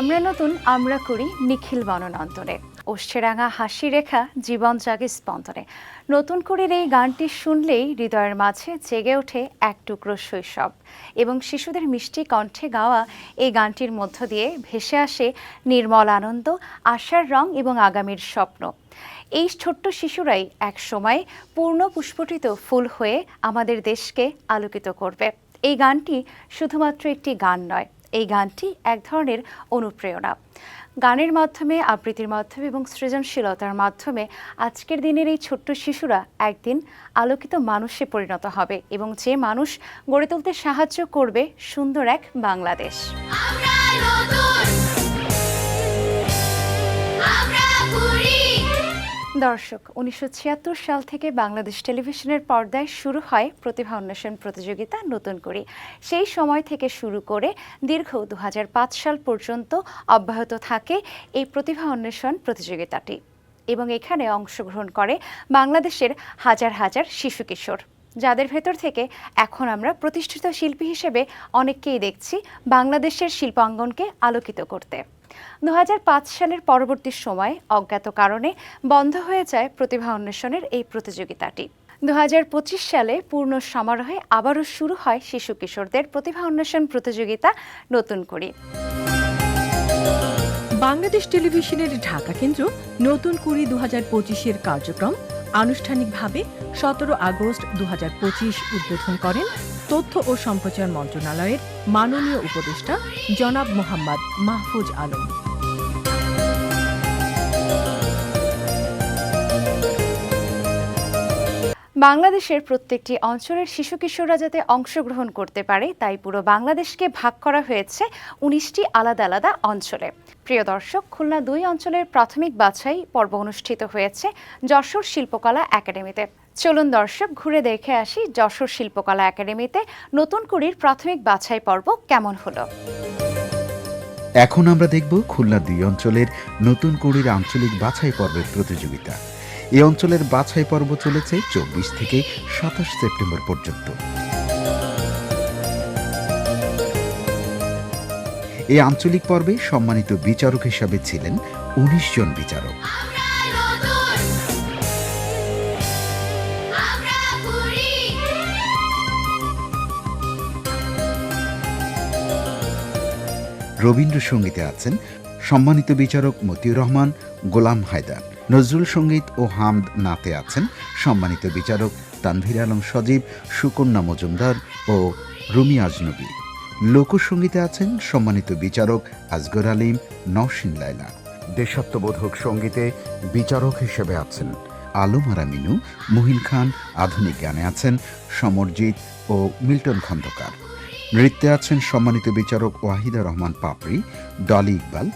আমরা নতুন, আমরা করি নিখিল বননন্দনে ওষ্ঠেরাঙা হাসি রেখা জীবন জাগে স্পন্দনে। নতুন করির এই গানটি শুনলেই হৃদয়ের মাঝে জেগে ওঠে এক টুকরো শৈশব এবং শিশুদের মিষ্টি কণ্ঠে গাওয়া এই গানটির মধ্য দিয়ে ভেসে আসে নির্মল আনন্দ, আশার রং এবং আগামীর স্বপ্ন। এই ছোট্ট শিশুরাই এক সময় পূর্ণ পুষ্পটিত ফুল হয়ে আমাদের দেশকে আলোকিত করবে। এই গানটি শুধুমাত্র একটি গান নয় এই গানটি এক ধরনের অনুপ্রেরণা। গানের মাধ্যমে, আবৃত্তির মাধ্যমে এবং সৃজনশীলতার মাধ্যমে আজকের দিনের এই ছোট্ট শিশুরা একদিন আলোকিত মানুষে পরিণত হবে এবং যে মানুষ গড়ে তুলতে সাহায্য করবে সুন্দর এক বাংলাদেশ। দর্শক, উনিশশো ছিয়াত্তর সাল থেকে বাংলাদেশ টেলিভিশনের পর্দায় শুরু হয় প্রতিভা অন্বেষণ প্রতিযোগিতা নতুন করে। সেই সময় থেকে শুরু করে দীর্ঘ দু হাজার পাঁচ সাল পর্যন্ত অব্যাহত থাকে এই প্রতিভা অন্বেষণ প্রতিযোগিতাটি এবং এখানে অংশগ্রহণ করে বাংলাদেশের হাজার হাজার শিশু কিশোর, যাদের ভেতর থেকে এখন আমরা প্রতিষ্ঠিত শিল্পী হিসেবে অনেককেই দেখছি বাংলাদেশের শিল্পাঙ্গনকে আলোকিত করতে। দু হাজার পাঁচ সালের পরবর্তী সময়ে অজ্ঞাত কারণে বন্ধ হয়ে যায় প্রতিভা অন্বেষণের এই প্রতিযোগিতাটি। দু হাজার পঁচিশ সালে পূর্ণ সমারোহে আবারও শুরু হয় শিশু কিশোরদের প্রতিভা অন্বেষণ প্রতিযোগিতা নতুন করে। বাংলাদেশ টেলিভিশনের ঢাকা কেন্দ্র নতুন কুড়ি দু হাজার পঁচিশের কার্যক্রম আনুষ্ঠানিকভাবে সতেরো আগস্ট দু হাজার পঁচিশ উদ্বোধন করেন তথ্য ও সম্প্রচার মন্ত্রণালয়ের মাননীয় উপদেষ্টা জনাব মোহাম্মদ মাহফুজ আলম। বাংলাদেশের প্রত্যেকটি অঞ্চলের শিশু কিশোররা যাতে অংশগ্রহণ করতে পারে, তাই পুরো বাংলাদেশকে ভাগ করা হয়েছে উনিশটি আলাদা আলাদা অঞ্চলে। প্রিয় দর্শক, খুলনা দুই অঞ্চলের প্রাথমিক বাছাই পর্ব অনুষ্ঠিত হয়েছে যশোর শিল্পকলা একাডেমিতে। চলুন দর্শক, ঘুরে দেখে আসি যশোর শিল্পকলা একাডেমিতে নতুন কুড়ির প্রাথমিক বাছাই পর্ব কেমন হলো? এখন আমরা দেখব খুলনা দুই অঞ্চলের নতুন কুড়ির আঞ্চলিক বাছাই পর্বের প্রতিযোগিতা। এই অঞ্চলের বাছাই পর্ব চলেছে চব্বিশ থেকে সাতাশ সেপ্টেম্বর পর্যন্ত। এই আঞ্চলিক পর্বে সম্মানিত বিচারক হিসাবে ছিলেন উনিশ জন বিচারক। রবীন্দ্রসঙ্গীতে আছেন সম্মানিত বিচারক মতিউর রহমান, গোলাম হায়দার। নজরুল সংগীত ও হামদ নাতে আছেন সম্মানিত বিচারক তানভীর আলম সজীব, সুকন্যা মজুমদার ও রুমি আজনবী। লোকসঙ্গীতে আছেন সম্মানিত বিচারক আজগর আলিম, নওশিন লায়লা। দেশাত্মবোধক সঙ্গীতে বিচারক হিসেবে আছেন আলম আরা মিনু মুহিন খান আধুনিক গানে আছেন সমরজিৎ ও মিল্টন খন্দকার। নৃত্যে আছেন সম্মানিত বিচারক ওয়াহিদা রহমান পাপড়ি, ডলি ইকবাল,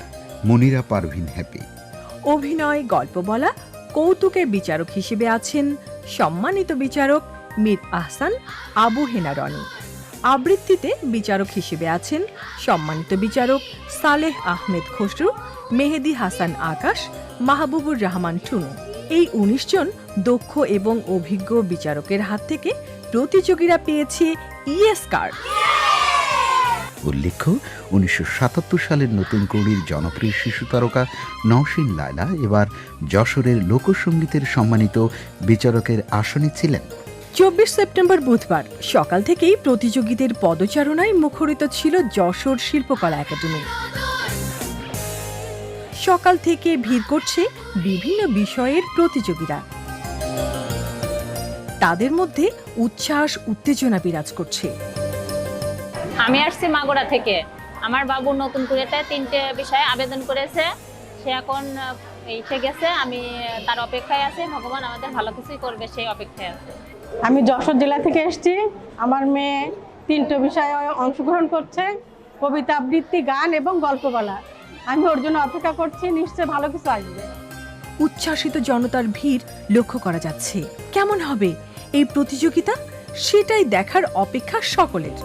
মুনিরা পারভিন হ্যাপি। অভিনয়, গল্প বলা, কৌতুকের বিচারক হিসেবে আছেন সম্মানিত বিচারক মীর আহসান আবু হেনা রনি। আবৃত্তিতে বিচারক হিসেবে আছেন সম্মানিত বিচারক সালেহ আহমেদ খসরু, মেহেদি হাসান আকাশ, মাহবুবুর রহমান টুনু। এই উনিশ জন দক্ষ এবং অভিজ্ঞ বিচারকের হাত থেকে প্রতিযোগীরা পেয়েছে ইএস কার্ড। উল্লেখ্য, উনিশশো সাতাত্তর সালের নতুন কৌড়ির জনপ্রিয় শিশু তারকা নওশিন লায়লা এবার যশোরের লোকসঙ্গীতের সম্মানিত বিচারকের আসনে ছিলেন। চব্বিশ সেপ্টেম্বর বুধবার সকাল থেকেই প্রতিযোগীদের পদচারণায় মুখরিত ছিল যশোর শিল্পকলা একাডেমি। সকাল থেকে ভিড় করছে বিভিন্ন বিষয়ের প্রতিযোগীরা। তাদের মধ্যে উচ্ছ্বাস, উত্তেজনা বিরাজ করছে। আমি আসছি মাগুরা থেকে। আমার বাবু নতুন কুড়িতে তিনটে বিষয়ে আবেদন করেছে। সে এখন এসে গেছে আমি তার অপেক্ষায় আছে। ভগবান আমাদের ভালো কিছুই করবে সেই অপেক্ষায় আছে। আমি যশোর জেলা থেকে এসেছি। আমার মেয়ে তিনটে বিষয়ে অংশগ্রহণ করছে। কবিতা আবৃত্তি গান এবং গল্প বলা আমি ওর জন্য অপেক্ষা করছি নিশ্চয় ভালো কিছু আসবে। উচ্ছ্বাসিত জনতার ভিড় লক্ষ্য করা যাচ্ছে। কেমন হবে এই প্রতিযোগিতা? সেটাই দেখার অপেক্ষা সকলের।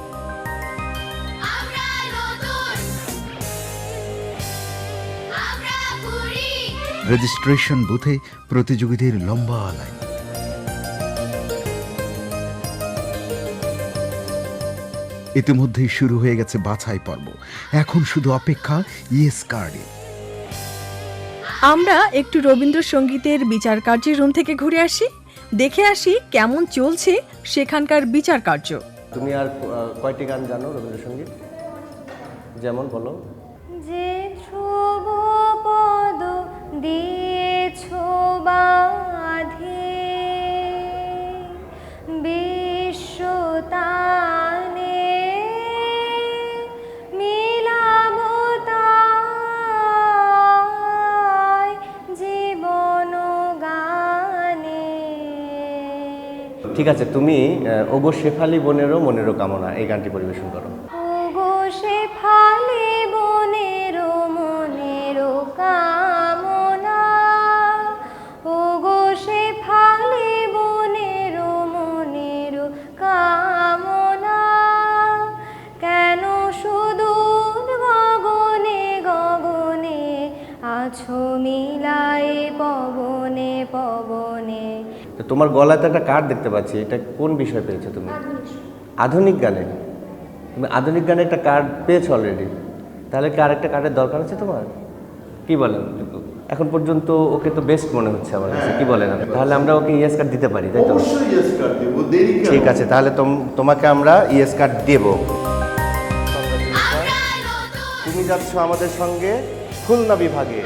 রেজিস্ট্রেশন বুথে প্রতিযোগীদের লম্বা লাইন। ইতিমধ্যেই শুরু হয়ে গেছে বাছাই পর্ব। এখন শুধু অপেক্ষা ইয়েস কার্ডে। আমরা একটু রবীন্দ্রসঙ্গীতের বিচার কার্যের রুম থেকে ঘুরে আসি। দেখে আসি কেমন চলছে সেখানকার বিচার কার্য তুমি আর কয়টি গান জানো রবীন্দ্রসঙ্গীত? যেমন বলো। দিয়েছ বাঁধে। বিশ্বতানে মিলাব তাই জীবন গানে ঠিক আছে তুমি ওগো শেফালি বনেরও মনেরও কামনা এই গানটি পরিবেশন করো। ওগো সে তোমার গলাতে একটা কার্ড দেখতে পাচ্ছি এটা কোন বিষয় পেয়েছ তুমি? আধুনিক গানে। তুমি আধুনিক গানে একটা কার্ড পেয়েছ অলরেডি তাহলে কি আরেকটা কার্ডের দরকার আছে তোমার? কি বলেন? এখন পর্যন্ত ওকে তো বেস্ট মনে হচ্ছে আমার কাছে কি বলেন তাহলে আমরা ওকে ইয়েস কার্ড দিতে পারি তাই তো? ঠিক আছে তাহলে তোম- তোমাকে আমরা ইয়েস কার্ড দেব। তুমি যাচ্ছ আমাদের সঙ্গে খুলনা বিভাগে।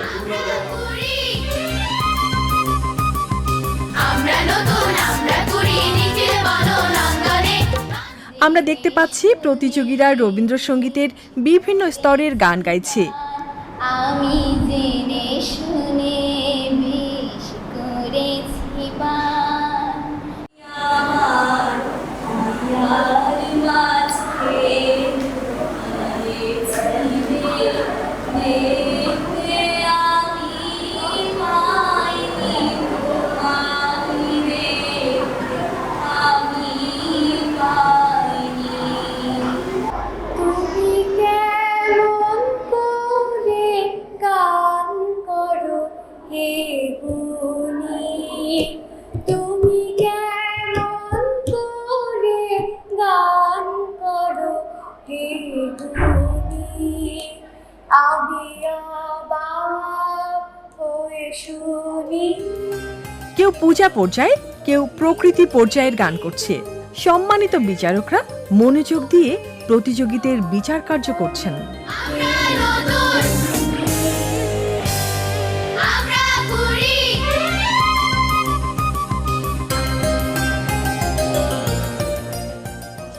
আমরা দেখতে পাচ্ছি প্রতিযোগীরা রবীন্দ্রসঙ্গীতের বিভিন্ন স্তরের গান গাইছে। আমি জেনে শুনে কেউ পূজা পর্যায়ে কেউ প্রকৃতি পর্যায়ের গান করছে। সম্মানিত বিচারকরা মনোযোগ দিয়ে প্রতিযোগীদের বিচার কার্য করছেন।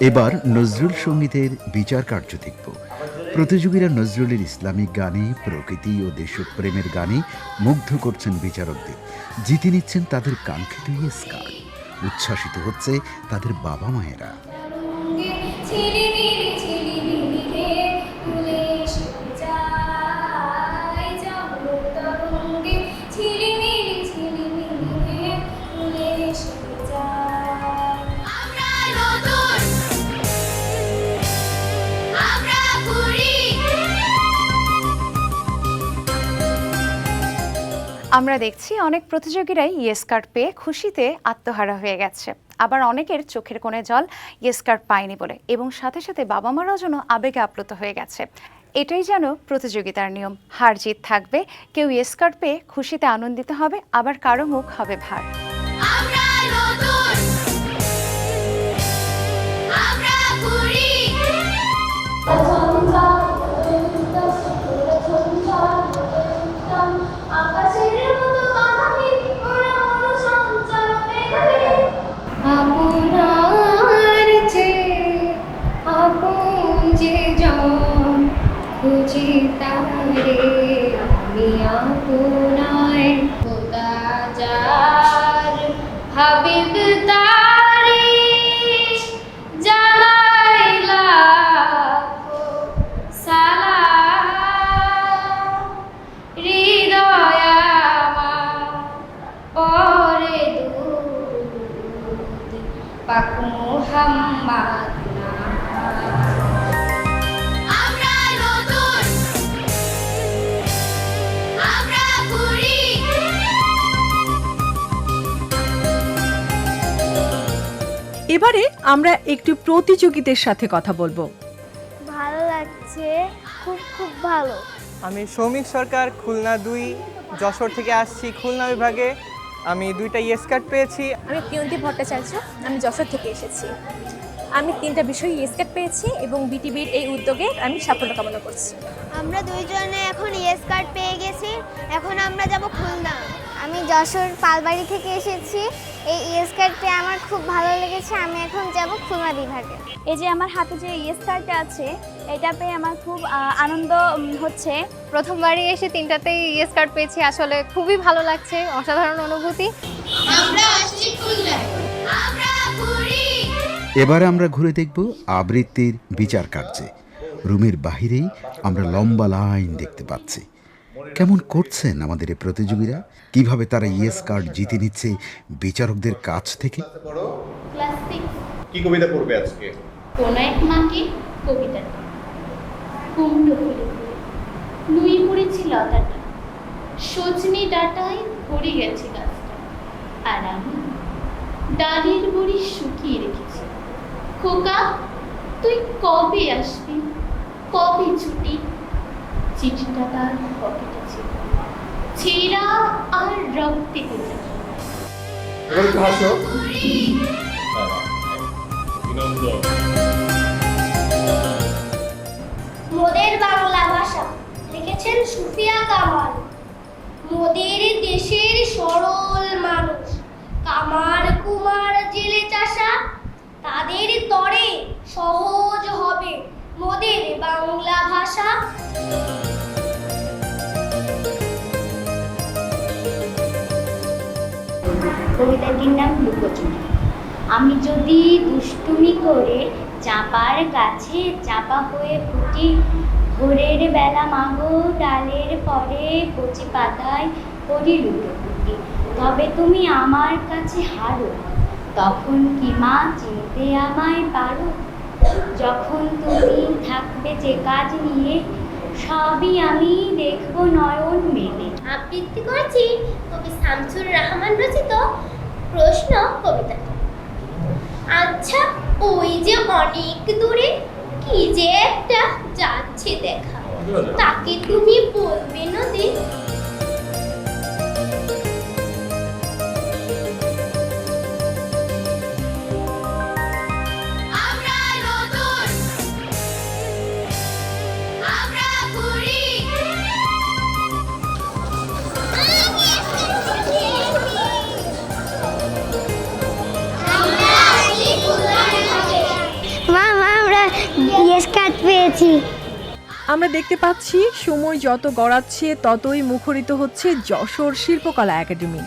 এবার নজরুল সঙ্গীতের বিচার কার্য দেখব। প্রতিযোগীরা নজরুলের ইসলামিক গানে, প্রকৃতি ও দেশপ্রেমের গানে মুগ্ধ করছেন বিচারকদের। জিতে নিচ্ছেন তাদের কাঙ্ক্ষিত উচ্ছ্বাসিত হচ্ছে তাদের বাবা মায়েরা আমরা দেখছি অনেক প্রতিযোগীরাই ইয়েস কার্ড পেয়ে খুশিতে আত্মহারা হয়ে গেছে। আবার অনেকের চোখের কোণে জল ইয়েস কার্ড পায়নি বলে এবং সাথে সাথে বাবা মারাও যেন আবেগে আপ্লুত হয়ে গেছে। এটাই যেন প্রতিযোগিতার নিয়ম। হার জিত থাকবে কেউ ইয়েস কার্ড পেয়ে খুশিতে আনন্দিত হবে আবার কারও মুখ হবে ভার। আমরা আমরা একটু প্রতিযোগীদের সাথে কথা বলব। ভালো লাগছে খুব খুব ভালো। আমি সৌমিক সরকার খুলনা দুই যশোর থেকে আসছি খুলনা বিভাগে। আমি দুইটা ইয়েস কার্ড পেয়েছি। আমি প্রিয়ন্তী ভট্টাচার্য আমি যশোর থেকে এসেছি। আমি তিনটা বিষয় ইয়েসকেট পেয়েছি এবং বিটিভির এই উদ্যোগে আমি সাফল্য কামনা করছি। আমরা দুইজনে এখন ইয়েস কার্ড পেয়ে গেছি। এখন আমরা যাব খুলনা। আমি যশোর পালবাড়ি থেকে এসেছি। এই ইয়েস কার্ড পেয়ে আমার খুব ভালো লেগেছে। আমি এখন যাব খুলনা বিভাগে। এই যে আমার হাতে যে ইয়েস কার্ডটা আছে এটা পেয়ে আমার খুব আনন্দ হচ্ছে। প্রথমবারই এসে তিনটাতেই ইয়েস কার্ড পেয়েছি। আসলে খুবই ভালো লাগছে অসাধারণ অনুভূতি। আমরা আসছি খুলনায়। আমরা ঘুরি। এবারে আমরা ঘুরে দেখব আবৃত্তির বিচার কার্যে। রুমের বাহিরেই আমরা লম্বা লাইন দেখতে পাচ্ছি। কেমন করছেন আমাদের এই প্রতিযোগীরা? কীভাবে তারা ইয়েস কার্ড জিতে নিচ্ছে বিচারকদের কাছ থেকে? কি কবিতা পড়বে আজকে? কোন এক মাকে কবিতা কুমড়ো ফুলে নুই পড়েছি লতাটা। সজনি ডাটায় ভরে গেছে গাছটা। আর আমি ডালের বড়ি শুকিয়ে রেখেছি। খোকা তুই কবে আসবি? কবে ছুটি? চিঠিটা তার পকেটে। ছেঁড়া আর রক্তে ভেজা এবার একটু হাসো মোদের বাংলা ভাষা লিখেছেন সুফিয়া কামাল। মোদের দেশের সরল মানুষ কামার কুমার জেলে চাষা। তাদের তরে সহজ হবে মোদের বাংলা ভাষা। কবিতাটির নাম লুকোচুরি। আমি যদি দুষ্টুমি করে চাপার কাছে চাপা হয়ে ফুটি, ভোরের বেলা মাগো ডালের পরে কচি পাতায় করি লুটোপুটি তবে তুমি আমার কাছে হারো। তখন কি মা চিনতে আমায় পারো? যখন তুমি থাকবে যে কাজ নিয়ে, সবই আমি দেখব নয়ন মেলে। আবৃত্তি করেছি কবি শামসুর রহমান রচিত প্রশ্ন কবিতা। আচ্ছা ওই যে অনেক দূরে কি যে একটা যাচ্ছে দেখা। তাকে তুমি বলবে নদী। পেয়েছি। আমরা দেখতে পাচ্ছি সময় যত গড়াচ্ছে ততই মুখরিত হচ্ছে যশোর শিল্পকলা একাডেমি।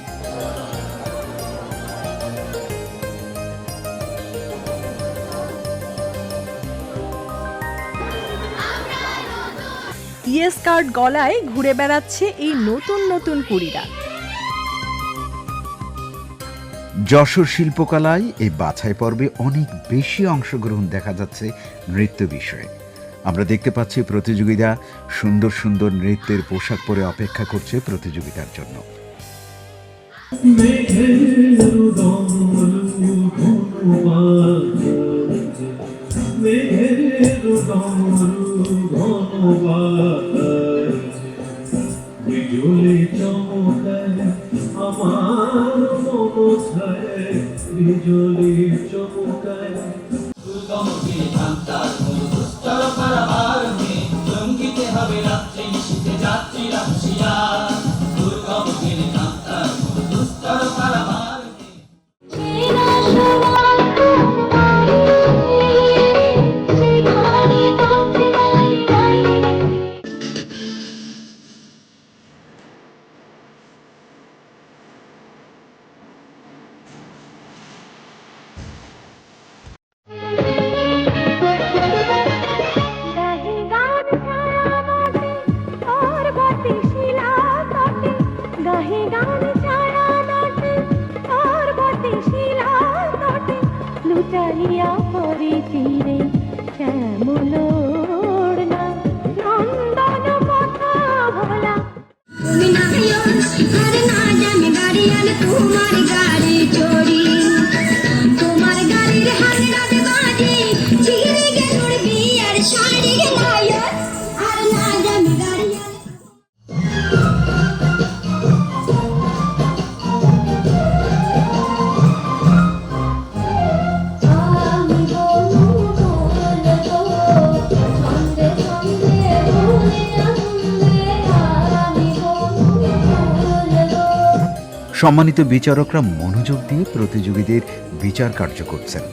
ইয়েস কার্ড গলায় ঘুরে বেড়াচ্ছে এই নতুন নতুন কুড়িরা। যশোর শিল্পকলায় এই বাছাই পর্বে অনেক বেশি অংশগ্রহণ দেখা যাচ্ছে নৃত্য বিষয়ে। আমরা দেখতে পাচ্ছি প্রতিযোগীরা সুন্দর সুন্দর নৃত্যের পোশাক পরে অপেক্ষা করছে প্রতিযোগিতার জন্য। বিজুলি চমকায়। আমার মন সম্মানিত বিচারকরা মনোযোগ দিয়ে প্রতিযোগীদের বিচার কার্য করছেন।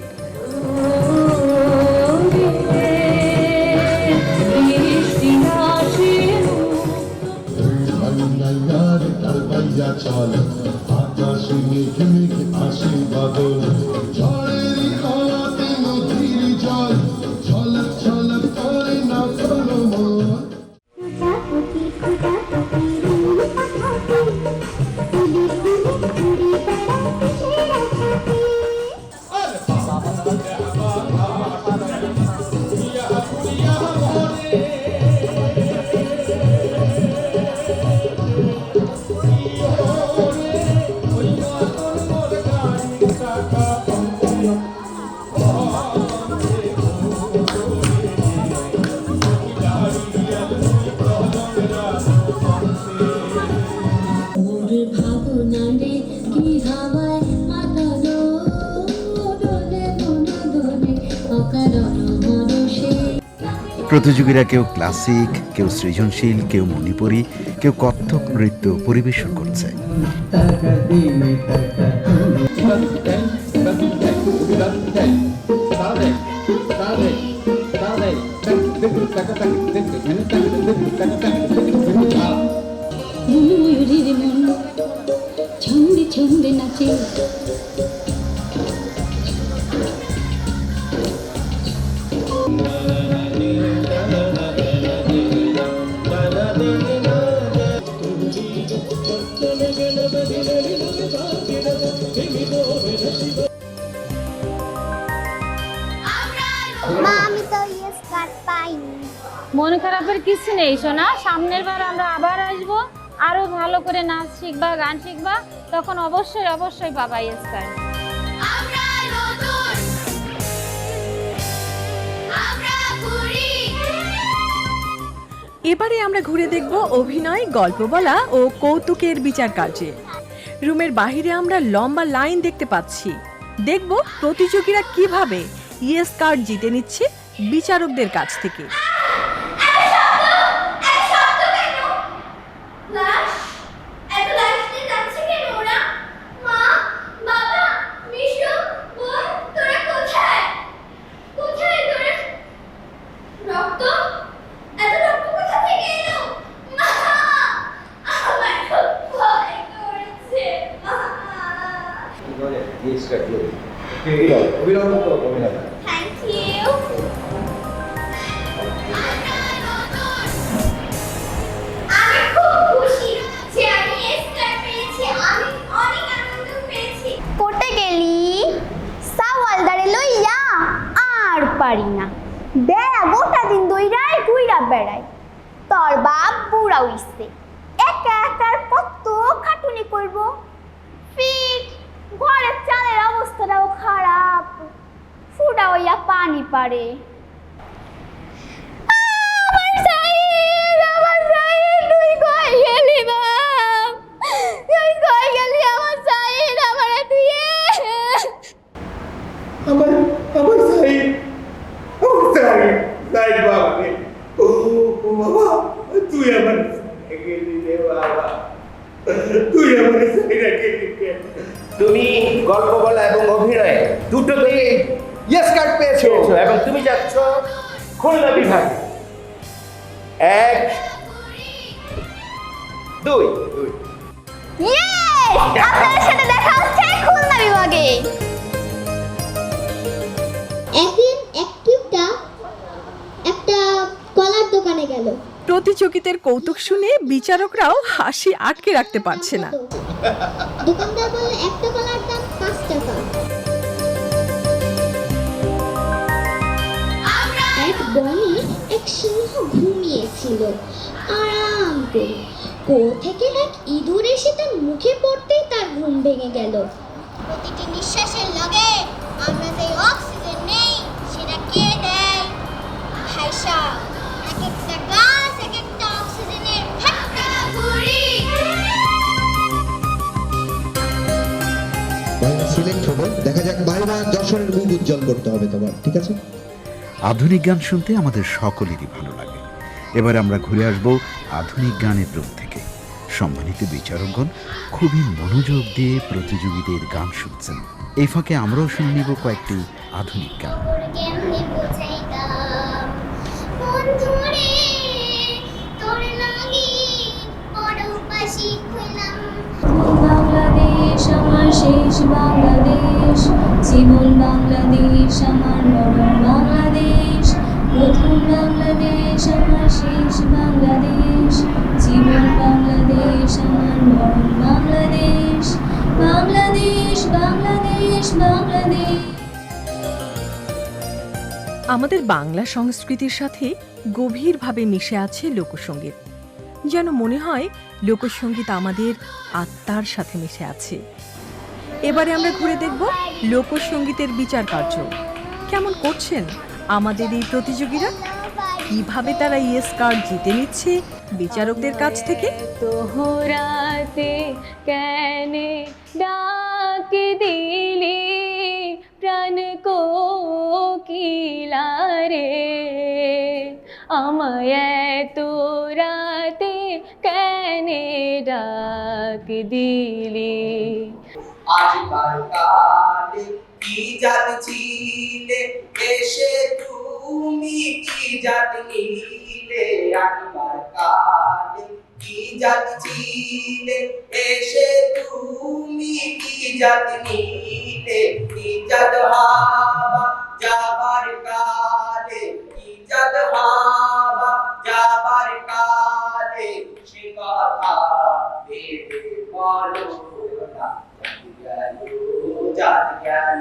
চল প্রতিযোগীরা কেউ ক্লাসিক কেউ সৃজনশীল কেউ মণিপুরী কেউ কত্থক নৃত্য পরিবেশন করছে। কিছু নেই সামনের বার আমরা আবার আসব। আরও ভালো করে নাচ শিখবা গান শিখবা। তখন অবশ্যই অবশ্যই পাবা স্কার এবারে আমরা ঘুরে দেখব অভিনয় গল্প বলা ও কৌতুকের বিচার কার্যে। রুমের বাইরে আমরা লম্বা লাইন দেখতে পাচ্ছি। দেখব প্রতিযোগীরা কীভাবে ইয়েস কার্ড জিতে নিচ্ছে বিচারকদের কাছ থেকে এত লাশ নিয়ে যাচ্ছে কেন ওরা মা বাবা মিশু বোন তোরা কোথায় কোথায় তোরা রক্ত এত রক্ত কোথা থেকে এলো মা আমার খুব ভয় করছে মা থ্যাংক ইউ আমি খুব খুশি যে আমি স্টার পেয়েছি আমি অনেক আনন্দ পেয়েছি। কোটে গেলি? সাওয়ালদারে লইয়া আর পারি না। বেড়া গোটা দিন দইরাই কুইরা বেড়াই তোর বাপ বুড়া উইছে একা একার কত খাটুনি করব? অবস্থাটাও খারাপ ফুটা হইয়া পানি পারে আমার আমার গেলি আমার সাইড সাইড বাবা ও বাবা, তুই আমার দুটোতেই ইয়েস কার্ড পেয়েছ। এবং তুমি যাচ্ছ খুলনা বিভাগে। এক দুই। দুই ইয়েস আপনার সাথে দেখা হচ্ছে খুলনা বিভাগে। একদিন অ্যাক্টিভটা একটা কলার দোকানে গেল। প্রতিযোগীদের কৌতুক শুনে বিচারকরাও হাসি আটকে রাখতে পারছে না। দোকানদার বলল একটা কলার দাম এক সিংহ ঘুমিয়েছিল। আরাম করে। কো থেকে এক ইঁদুর এসে তার মুখে পড়তেই তার ঘুম ভেঙে গেল। প্রতিটি নিঃশ্বাসের লগে আমরা যে অক্সিজেন নেই সেটা কে দেয়? হাইসা এক একটা গাছ এক একটা অক্সিজেনের সিলেক্ট হব দেখা যাক বাইরে যশোরের মুখ উজ্জ্বল করতে হবে তোমার ঠিক আছে? আধুনিক গান শুনতে আমাদের সকলেরই ভালো লাগে। এবার আমরা ঘুরে আসব আধুনিক গানের রূপ থেকে। সম্মানিত বিচারকগণ খুবই মনোযোগ দিয়ে প্রতিযোগীদের গান শুনছেন। এই ফাঁকে আমরাও শুনে নিব কয়েকটি আধুনিক গান। বাংলাদেশ আমার শেষ বাংলাদেশ জীবন বাংলাদেশ আমার মরণ বাংলাদেশ। বাংলাদেশ, আমার শেষ বাংলাদেশ। জীবন বাংলাদেশ, আমার বাংলাদেশ। বাংলাদেশ বাংলাদেশ বাংলাদেশ। আমাদের বাংলা সংস্কৃতির সাথে গভীরভাবে মিশে আছে লোকসঙ্গীত। যেন মনে হয় লোকসঙ্গীত আমাদের আত্মার সাথে মিশে আছে। এবারে আমরা ঘুরে দেখব লোকসঙ্গীতের বিচার কার্য। কেমন করছেন? আমাদের এই প্রতিযোগীরা কীভাবে তারা ইয়েস কার্ড জিতে নিচ্ছে বিচারকদের কাছ থেকে? তোহরাতে কেনে ডাক দিলি? প্রাণ কোকিলারে? আমায় তোরাতে কেনে ডাক দিলি? আজকাল কালে কি জাত ছিলে এসে তুমি কি জাত নিলে আজকাল কালে কি জাত ছিলে এসে তুমি কি জাত নিলে কি জাত হাবা যাবার কালে? কি জাত হাবা যাবার কালে? সে কথা ভেবে বলো না গেল সর্বসাধন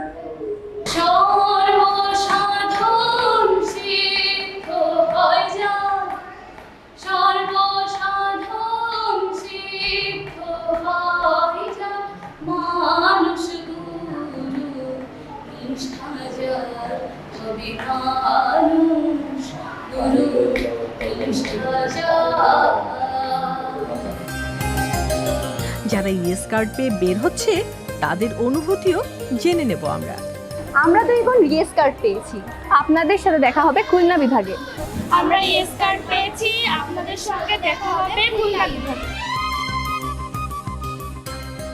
যারা ইয়েস কার্ড পেয়ে বের হচ্ছে তাদের অনুভূতিও জেনে নেব আমরা। আমরা তো এখন ইয়েস কার্ড পেয়েছি। আপনাদের সাথে দেখা হবে খুলনা বিভাগে। আমরা ইয়েস কার্ড পেয়েছি আপনাদের সঙ্গে দেখা হবে খুলনা বিভাগে।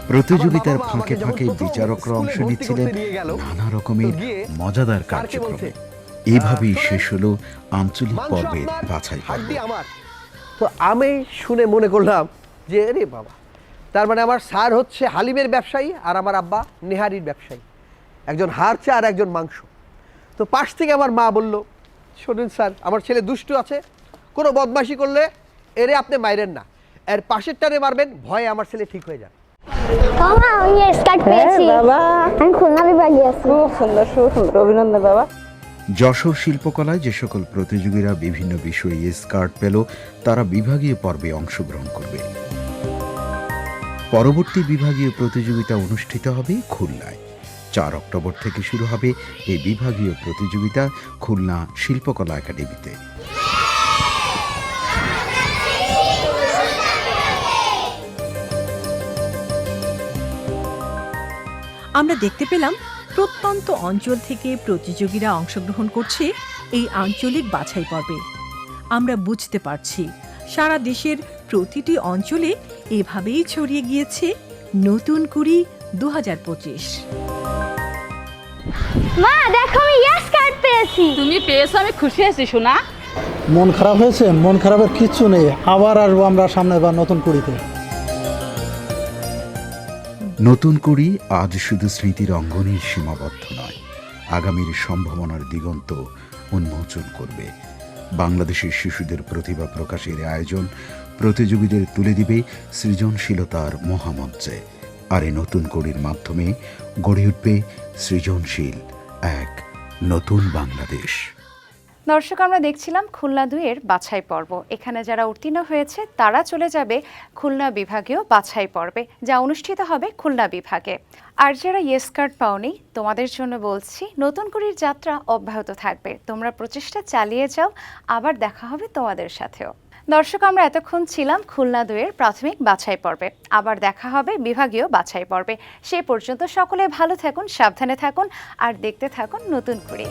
প্রতিযোগিতার ফাঁকে ফাঁকে বিচারকরা অংশ নিচ্ছিলেন নানা রকমের মজাদার কার্যক্রমে। এভাবেই শেষ হলো আঞ্চলিক পর্বের বাছাই পর্ব আমার। তো আমি শুনে মনে করলাম যে রে বাবা তার মানে আমার স্যার হচ্ছে হালিমের ব্যবসায়ী আর আমার আব্বা নেহারির ব্যবসায়ী। একজন হারছে আর একজন মাংস। তো পাশ থেকে আমার মা বলল শোনেন স্যার আমার ছেলে দুষ্টু আছে কোনো বদমাশি করলে এরে আপনি মাইরেন না। এর পাশের টানে মারবেন ভয়ে আমার ছেলে ঠিক হয়ে যাবে। মামা আমি ইয়েস পেয়েছি। বাবা। আমি খুলনা বিভাগে আছি। খুব সুন্দর সুন্দর। অভিনন্দন বাবা। যশোর শিল্পকলায় যে সকল প্রতিযোগীরা বিভিন্ন বিষয়ে স্কার্ট পেল তারা বিভাগীয় পর্বে অংশগ্রহণ করবে। পরবর্তী বিভাগীয় প্রতিযোগিতা অনুষ্ঠিত হবে খুলনায়। চার অক্টোবর থেকে শুরু হবে এই বিভাগীয় প্রতিযোগিতা খুলনা শিল্পকলা একাডেমিতে। আমরা দেখতে পেলাম প্রত্যন্ত অঞ্চল থেকে প্রতিযোগীরা অংশগ্রহণ করছে এই আঞ্চলিক বাছাই পর্বে। আমরা বুঝতে পারছি, সারা দেশের প্রতিটি অঞ্চলে এভাবেই ছড়িয়ে গিয়েছে নতুন কুড়ি দু হাজার পঁচিশ। মা দেখো আমি ইয়েস কার্ড পেয়েছি। তুমি পেয়েছ আমি খুশি আছি শোনা মন খারাপ হয়েছে? মন খারাপের কিচ্ছু নেই। আবার আসব আমরা সামনে বা নতুন কুড়িতে। নতুন কুড়ি আজ শুধু স্মৃতির অঙ্গনেই সীমাবদ্ধ নয় আগামীর সম্ভাবনার দিগন্ত উন্মোচন করবে। বাংলাদেশের শিশুদের প্রতিভা প্রকাশের আয়োজন প্রতিযোগীদের তুলে দিবে সৃজনশীলতার মহামঞ্চে। আর এই নতুন কুড়ির মাধ্যমে গড়ে উঠবে সৃজনশীল এক নতুন বাংলাদেশ। দর্শক, আমরা দেখছিলাম খুলনা দুইয়ের বাছাই পর্ব। এখানে যারা উত্তীর্ণ হয়েছে, তারা চলে যাবে খুলনা বিভাগীয় বাছাই পর্বে, যা অনুষ্ঠিত হবে খুলনা বিভাগে। আর যারা ইয়েস কার্ড পাওনি, তোমাদের জন্য বলছি, নতুন কুড়ির যাত্রা অব্যাহত থাকবে। তোমরা প্রচেষ্টা চালিয়ে যাও, আবার দেখা হবে তোমাদের সাথেও। দর্শক, আমরা এতক্ষণ ছিলাম খুলনা দুয়ের প্রাথমিক বাছাই পর্বে। আবার দেখা হবে বিভাগীয় বাছাই পর্বে। সে পর্যন্ত সকলে ভালো থাকুন, সাবধানে থাকুন, আর দেখতে থাকুন নতুন কুড়ি